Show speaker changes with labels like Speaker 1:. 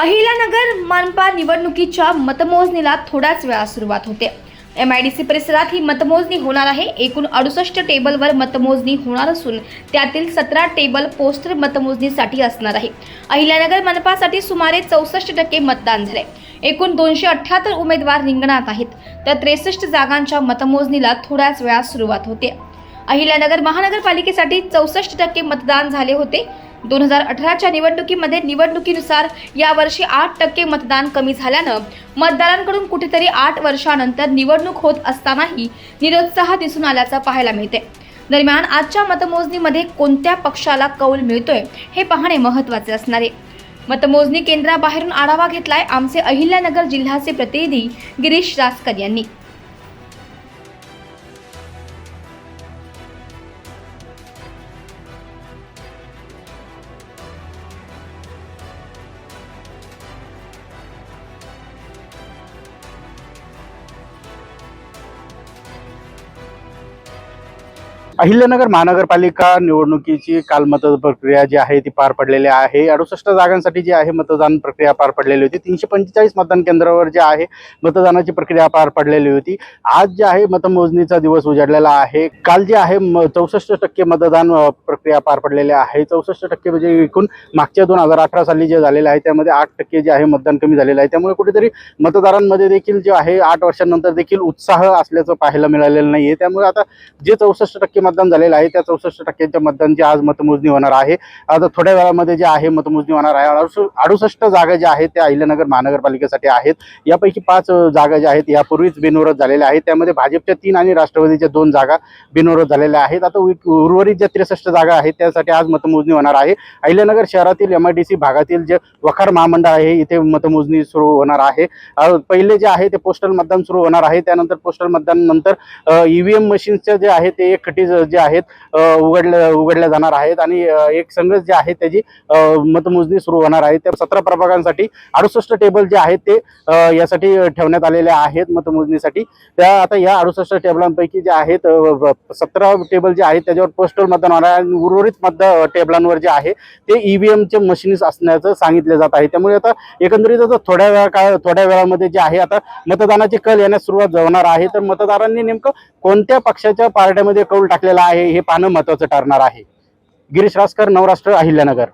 Speaker 1: अहिल्यानगर मानपा निवडणुकीच्या मतमोजणीला थोड्याच वेळा सुरुवात होते. एम आय डी सी परिसरात ही मतमोजणी होणार आहे. एकूण अडुसष्ट टेबलवर मतमोजणी होणार असून त्यातील सतरा टेबल पोस्टर मतमोजणीसाठी असणार आहे. अहिल्यानगर मनपासाठी सुमारे चौसष्ट टक्के मतदान झाले एकूण दोनशे अठ्ठ्याहत्तर उमेदवार रिंगणात आहेत. तर त्रेसष्ट जागांच्या मतमोजणीला थोड्याच वेळात सुरुवात होते. अहिल्यानगर महानगरपालिकेसाठी चौसष्ट टक्के मतदान झाले होते. दोन हजार अठराच्या निवडणुकीमध्ये निवडणुकीनुसार यावर्षी आठ टक्के मतदान कमी झाल्यानं मतदारांकडून कुठेतरी आठ वर्षानंतर निवडणूक होत असतानाही निरुत्साह दिसून आल्याचं पाहायला मिळते. दरम्यान आजच्या मतमोजणीमध्ये कोणत्या पक्षाला कौल मिळतोय हे पाहणे महत्त्वाचे असणार. आहे मतमोजणी केंद्राबाहेरून आढावा घेतलाय आमचे अहिल्यानगर जिल्ह्याचे प्रतिनिधी गिरीश रासकर यांनी.
Speaker 2: अहिल्यानगर महानगरपालिका निवडणुकीची काल मत प्रक्रिया जी आहे ती पार पडलेली आहे. अडुसष्ट जागांसाठी जी आहे मतदान प्रक्रिया पार पडलेली होती. तीनशे पंचेचाळीस मतदान केंद्रावर जे आहे मतदानाची प्रक्रिया पार पडलेली होती. आज जे आहे मतमोजणीचा दिवस उजाडलेला आहे. काल जे आहे चौसष्ट टक्के मतदान प्रक्रिया पार पडलेली आहे. चौसष्ट टक्के म्हणजे एकूण मागच्या दोन हजार अठरा साली जे झालेलं आहे त्यामध्ये आठ टक्के जे आहे मतदान कमी झालेलं आहे. त्यामुळे कुठेतरी मतदारांमध्ये देखील जे आहे आठ वर्षांनंतर देखील उत्साह असल्याचं पाहायला मिळालेलं नाहीये. त्यामुळे आता जे चौसष्ट टक्के मतदान झालेलं आहे. त्या चौसष्ट टक्क्यांच्या मतदानची आज मतमोजणी होणार आहे. आता थोड्या वेळामध्ये जे आहे मतमोजणी होणार आहे. अडुस- अडुसष्ट जागा ज्या आहेत त्या अहिल्यानगर महानगरपालिकेसाठी आहेत. यापैकी पाच जागा ज्या आहेत यापूर्वीच बिनविरोध झालेल्या आहेत. त्यामध्ये भाजपच्या तीन आणि राष्ट्रवादीच्या दोन जागा बिनविरोध झालेल्या आहेत. आता उर्वरित ज्या त्रेसष्ट जागा आहेत त्यासाठी आज मतमोजणी होणार आहे. अहिल्यानगर शहरातील एम आय डी सी भागातील जे वखार महामंडळ आहे इथे मतमोजणी सुरू होणार आहे. पहिले जे आहे ते पोस्टल मतदान सुरू होणार आहे. त्यानंतर पोस्टल मतदान नंतर ईव्हीएम मशीनचं जे आहे ते एक खटीज जे आहेत उघडल्या उघडल्या जाणार आहेत आणि एक संघ जे आहे त्याची मतमोजणी सुरू होणार आहे. त्या सतरा प्रभागांसाठी अडुसष्ट टेबल जे आहेत ते यासाठी ठेवण्यात आलेले आहेत मतमोजणीसाठी. त्या आता या अडुसष्ट टेबलांपैकी जे आहेत सतरा टेबल जे आहेत त्याच्यावर पोस्टल मतदान होणार आहे आणि उर्वरित मतदान टेबलांवर जे आहे ते ईव्हीएमचे मशीन्स असण्याचं सांगितले जात आहे. त्यामुळे आता एकंदरीत आता थोड्या वेळा काळ थोड्या वेळामध्ये जे आहे आता मतदानाचे कल येण्यास सुरुवात होणार आहे. तर मतदारांनी नेमकं कोणत्या पक्षाच्या पार्ट्यामध्ये कौल टाकलेला आहे हे पाहणं महत्वाचं ठरणार आहे. गिरीश रासकर नवराष्ट्र अहिल्यानगर.